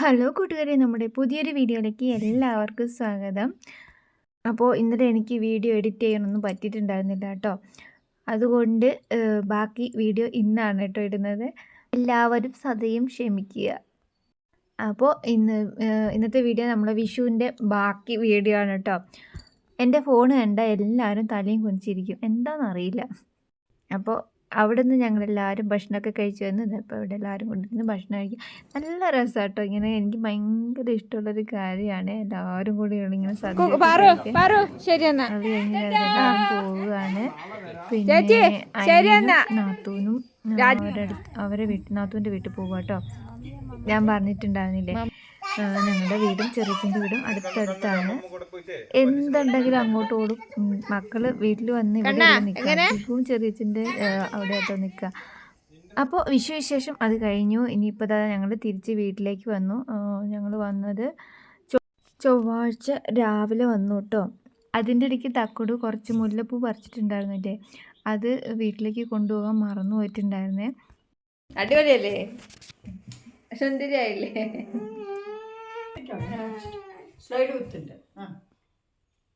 Hello കൂട്ടുകാരെ നമ്മുടെ പുതിയൊരു വീഡിയോയിലേക്ക് എല്ലാവർക്കും സ്വാഗതം. അപ്പോൾ ഇന്നലെ എനിക്ക് വീഡിയോ എഡിറ്റ് ചെയ്യാനൊന്നും പറ്റിയിട്ടുണ്ടായിരുന്നില്ല കേട്ടോ. അതുകൊണ്ട് ബാക്കി വീഡിയോ ഇന്നാണ് കേട്ടോ ഇടുന്നത്. എല്ലാവരും സതയും ക്ഷമിക്കുക. അപ്പോൾ ഇന്ന് ഇന്നത്തെ വീഡിയോ നമ്മളെ വിഷുവിന്റെ ബാക്കി വീഡിയോ ആണ് കേട്ടോ. എന്റെ ഫോൺ കണ്ട എല്ലാവരും തലയും കുനിച്ചിരിക്കും. എന്താണെന്നറിയില്ല അപ്പോൾ അവിടെ നിന്ന് ഞങ്ങളെല്ലാവരും ഭക്ഷണമൊക്കെ കഴിച്ചു വന്ന് ഇപ്പോൾ ഇവിടെ എല്ലാവരും കൊണ്ടിരുന്ന് ഭക്ഷണം കഴിക്കും. നല്ല രസമാണ് കേട്ടോ ഇങ്ങനെ എനിക്ക് ഭയങ്കര ഇഷ്ടമുള്ളൊരു കാര്യമാണ്. എല്ലാവരും കൂടി ഇങ്ങനെ പോവുകയാണ്. പിന്നെ. നാത്തൂനും അവരെ വീട്ടിൽ നാത്തൂന്റെ വീട്ടിൽ പോകുക കേട്ടോ ഞാൻ പറഞ്ഞിട്ടുണ്ടായിരുന്നില്ലേ? ഞങ്ങളുടെ വീടും ചെറുച്ചിന്റെ വീടും അടുത്തടുത്താണ്. എന്തുണ്ടെങ്കിലും അങ്ങോട്ട് ഓടും മക്കൾ വീട്ടിൽ വന്ന് ഇവിടെ നിൽക്കും ചെറിയച്ഛന്റെ അവിടെ ആട്ടോ നിൽക്കുക. അപ്പോൾ വിശുവിശേഷം അത് കഴിഞ്ഞു. ഇനിയിപ്പോൾ അതാ ഞങ്ങൾ തിരിച്ച് വീട്ടിലേക്ക് വന്നു. ഞങ്ങൾ വന്നത് ചൊവ്വാഴ്ച രാവിലെ വന്നു കേട്ടോ. അതിന്റെ ഇടയ്ക്ക് തക്കോട് കുറച്ച് മുല്ലപ്പൂ പറിച്ചിട്ടുണ്ടായിരുന്നില്ലേ? അത് വീട്ടിലേക്ക് കൊണ്ടുപോകാൻ മറന്നു പോയിട്ടുണ്ടായിരുന്നേ അടിപൊളിയല്ലേ? സുന്ദരിയായില്ലേ സ്ലൈഡ് വിത്തുണ്ട് ആ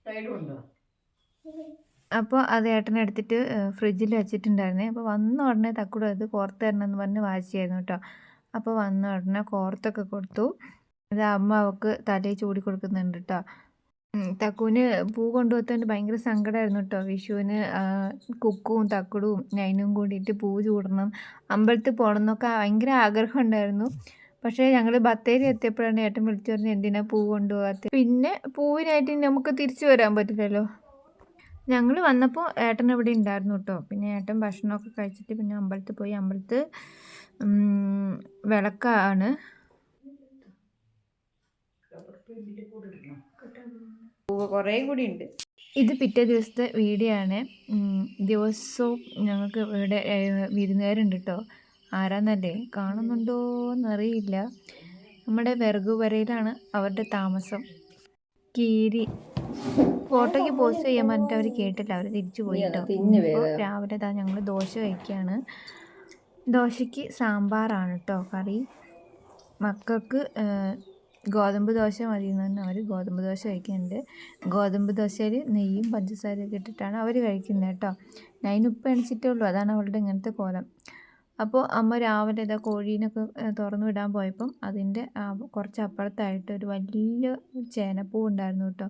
സ്ലൈഡ് കൊണ്ടുവാ അപ്പോൾ അത് ഏട്ടനെ എടുത്തിട്ട് ഫ്രിഡ്ജിൽ വെച്ചിട്ടുണ്ടായിരുന്നേ. അപ്പോൾ വന്ന ഉടനെ തക്കുടു അത് കോർത്ത് തരണം എന്ന് പറഞ്ഞ് വാശിയായിരുന്നു കേട്ടോ. അപ്പോൾ വന്ന ഉടനെ കോർത്തൊക്കെ കൊടുത്തു. അത് അമ്മ അവൾക്ക് തലയിൽ ചൂടി കൊടുക്കുന്നുണ്ട് കേട്ടോ. തക്കുവിന് പൂ കൊണ്ടുപോകത്തോണ്ട് ഭയങ്കര സങ്കടമായിരുന്നു കേട്ടോ വിഷുവിന് കുക്കും തക്കുടും നൈനും കൂടിയിട്ട് പൂ ചൂടണം. അമ്പലത്തിൽ പോകണം എന്നൊക്കെ ഭയങ്കര ആഗ്രഹം ഉണ്ടായിരുന്നു. പക്ഷേ ഞങ്ങൾ ബത്തേരി എത്തിയപ്പോഴാണ് ഏട്ടൻ വിളിച്ചു പറഞ്ഞത് എന്തിനാ പൂ കൊണ്ടുപോകാത്ത? പിന്നെ പൂവിനായിട്ട് നമുക്ക് തിരിച്ചു വരാൻ പറ്റില്ലല്ലോ. ഞങ്ങൾ വന്നപ്പോൾ ഏട്ടൻ ഇവിടെ ഉണ്ടായിരുന്നു കേട്ടോ പിന്നെ ഏട്ടൻ ഭക്ഷണമൊക്കെ കഴിച്ചിട്ട് പിന്നെ അമ്പലത്തിൽ പോയി. അമ്പലത്ത് ഉം, വിളക്കാണ്. കുറേ കൂടി ഉണ്ട് ഇത് പിറ്റേ ദിവസത്തെ വീഡിയോ ആണ്. ദിവസവും ഞങ്ങൾക്ക് ഇവിടെ വിരുന്നുകാരുണ്ട് കേട്ടോ ആരാന്നല്ലേ കാണുന്നുണ്ടോ എന്നറിയില്ല. നമ്മുടെ വിറകുപരയിലാണ് അവരുടെ താമസം. കീരി ഫോട്ടോയ്ക്ക് പോസ്റ്റ് ചെയ്യാൻ പറഞ്ഞിട്ട് അവർ കേട്ടില്ല. അവർ തിരിച്ചു പോയി കേട്ടോ രാവിലെ താ ഞങ്ങൾ ദോശ കഴിക്കുകയാണ് ദോശയ്ക്ക് സാമ്പാറാണ് കേട്ടോ കറി. മക്കൾക്ക് ഗോതമ്പ് ദോശ മതി എന്ന് പറഞ്ഞാൽ അവർ ഗോതമ്പ് ദോശ കഴിക്കുന്നുണ്ട്. ഗോതമ്പ് ദോശയിൽ നെയ്യും പഞ്ചസാരയൊക്കെ ഇട്ടിട്ടാണ് അവർ കഴിക്കുന്നത് കേട്ടോ. നൈൻ ഉപ്പ് എണിച്ചിട്ടേ ഉള്ളൂ. അതാണ് അവളുടെ ഇങ്ങനത്തെ കോലം. അപ്പോൾ അമ്മ രാവിലെ ഇതാ കോഴീനൊക്കെ തുറന്നു വിടാൻ പോയപ്പം അതിന്റെ കുറച്ച് അപ്പുറത്തായിട്ട് ഒരു വലിയ ചേനപ്പൂ ഉണ്ടായിരുന്നു കേട്ടോ.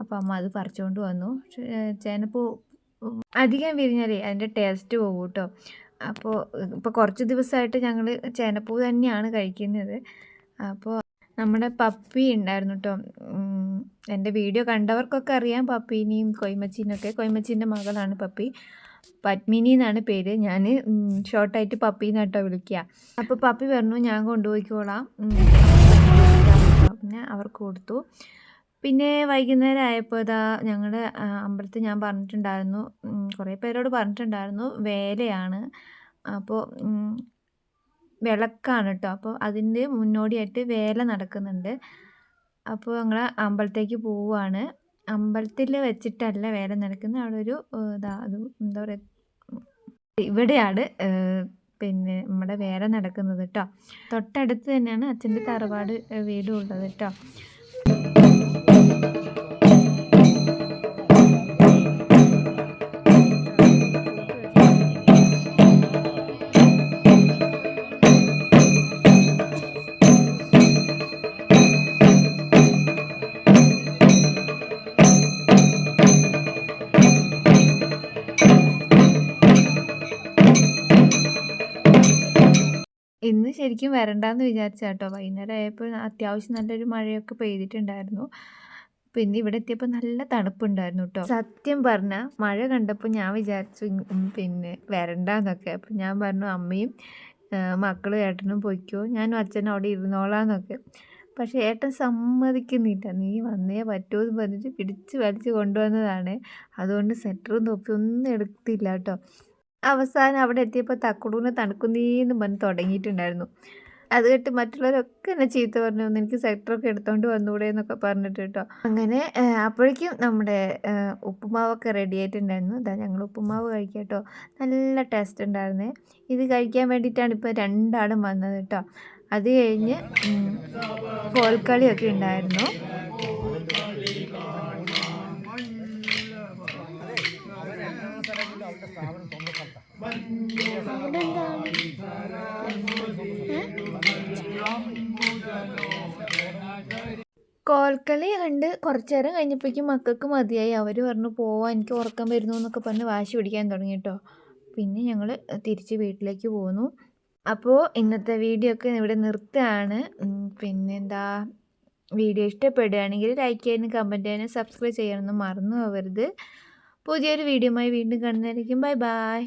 അപ്പോൾ അമ്മ അത് പറിച്ചുകൊണ്ട് വന്നു. ചേനപ്പൂ അധികം വിരിഞ്ഞാലേ അതിന്റെ ടേസ്റ്റ് പോകും കേട്ടോ. അപ്പോൾ ഇപ്പോൾ കുറച്ച് ദിവസമായിട്ട് ഞങ്ങൾ ചേനപ്പൂ തന്നെയാണ് കഴിക്കുന്നത്. അപ്പോൾ നമ്മുടെ പപ്പി ഉണ്ടായിരുന്നു കേട്ടോ എന്റെ വീഡിയോ കണ്ടവർക്കൊക്കെ അറിയാം പപ്പീനെയും കൊയ്മച്ചീനൊക്കെ. കൊയ്മച്ചീന്റെ മകളാണ് പപ്പി. പത്മിനി എന്നാണ് പേര്. ഞാൻ ഷോർട്ടായിട്ട് പപ്പി എന്നാട്ടോ വിളിക്കുക അപ്പോൾ പപ്പി പറഞ്ഞു ഞാൻ കൊണ്ടുപോയിക്കോളാം. പിന്നെ അവർക്ക് കൊടുത്തു. പിന്നെ വൈകുന്നേരം ആയപ്പോൾ ഇതാ ഞങ്ങളുടെ അമ്പലത്തിൽ ഞാൻ പറഞ്ഞിട്ടുണ്ടായിരുന്നു. കുറേ പേരോട് പറഞ്ഞിട്ടുണ്ടായിരുന്നു വേലയാണ്. അപ്പോൾ വിളക്കാണ് കേട്ടോ അപ്പോൾ അതിന്റെ മുന്നോടിയായിട്ട് വേല നടക്കുന്നുണ്ട്. അപ്പോൾ ഞങ്ങൾ അമ്പലത്തേക്ക് പോവുകയാണ് അമ്പലത്തിൽ വെച്ചിട്ടല്ല വേല നടക്കുന്നത് അവിടെ ഒരു ഇതാ അത് എന്താ പറയുക ഇവിടെയാണ് പിന്നെ നമ്മുടെ വേല നടക്കുന്നത് കേട്ടോ തൊട്ടടുത്ത് തന്നെയാണ് അച്ഛന്റെ തറവാട് വീടും ഉള്ളത് കേട്ടോ ഇന്ന് ശരിക്കും വരണ്ടാന്ന് വിചാരിച്ച കേട്ടോ വൈകുന്നേരം ആയപ്പോൾ അത്യാവശ്യം നല്ലൊരു മഴയൊക്കെ പെയ്തിട്ടുണ്ടായിരുന്നു. പിന്നെ ഇവിടെ എത്തിയപ്പോൾ നല്ല തണുപ്പുണ്ടായിരുന്നു കേട്ടോ സത്യം പറഞ്ഞാൽ മഴ കണ്ടപ്പോൾ ഞാൻ വിചാരിച്ചു പിന്നെ വരണ്ടെന്നൊക്കെ. അപ്പം ഞാൻ പറഞ്ഞു അമ്മയും മക്കളും ഏട്ടനും പൊയ്ക്കോ. ഞാനും അച്ഛനും അവിടെ ഇരുന്നോളാന്നൊക്കെ. പക്ഷേ ഏട്ടൻ സമ്മതിക്കുന്നില്ല. നീ വന്നേ പറ്റൂ എന്ന് പറഞ്ഞിട്ട് പിടിച്ച് വലിച്ച് കൊണ്ടുവന്നതാണ്. അതുകൊണ്ട് സെറ്ററും തൊപ്പി ഒന്നും എടുത്തില്ല കേട്ടോ അവസാനം അവിടെ എത്തിയപ്പോൾ തക്കുടൂന്ന് തണുക്കുന്നീന്ന് പറഞ്ഞ് തുടങ്ങിയിട്ടുണ്ടായിരുന്നു. അത് കേട്ട് മറ്റുള്ളവരൊക്കെ എന്നെ ചീത്ത പറഞ്ഞു "ഒന്ന് എനിക്ക് സെക്ടറൊക്കെ എടുത്തോണ്ട് വന്നൂടെ എന്നൊക്കെ പറഞ്ഞിട്ട് കേട്ടോ. അങ്ങനെ അപ്പോഴേക്കും നമ്മുടെ ഉപ്പുമാവൊക്കെ റെഡി ആയിട്ടുണ്ടായിരുന്നു. അതാ ഞങ്ങൾ ഉപ്പുമാവ് കഴിക്കാം കേട്ടോ. നല്ല ടേസ്റ്റ് ഉണ്ടായിരുന്നേ. ഇത് കഴിക്കാൻ വേണ്ടിയിട്ടാണ് ഇപ്പോൾ രണ്ടാളും വന്നത് കേട്ടോ. അത് കഴിഞ്ഞ് കോൽക്കളിയൊക്കെ ഉണ്ടായിരുന്നു. കോൽക്കളി കണ്ട് കുറച്ചേരം കഴിഞ്ഞപ്പോഴേക്കും മക്കൾക്ക് മതിയായി. അവർ പറഞ്ഞു പോവാ എനിക്ക് ഉറക്കം വരുന്നു എന്നൊക്കെ പറഞ്ഞ് വാശി പിടിക്കാൻ തുടങ്ങി കേട്ടോ പിന്നെ ഞങ്ങൾ തിരിച്ച് വീട്ടിലേക്ക് പോന്നു. അപ്പോൾ ഇന്നത്തെ വീഡിയോ ഒക്കെ ഇവിടെ നിർത്തുകയാണ്. പിന്നെന്താ? വീഡിയോ ഇഷ്ടപ്പെടുകയാണെങ്കിൽ ലൈക്ക് ചെയ്യാനും കമന്റ് ചെയ്യാനും സബ്സ്ക്രൈബ് ചെയ്യാനൊന്നും മറന്നു പോകരുത്. പുതിയൊരു വീഡിയോയുമായി വീണ്ടും കാണുന്നതായിരിക്കും. Bye bye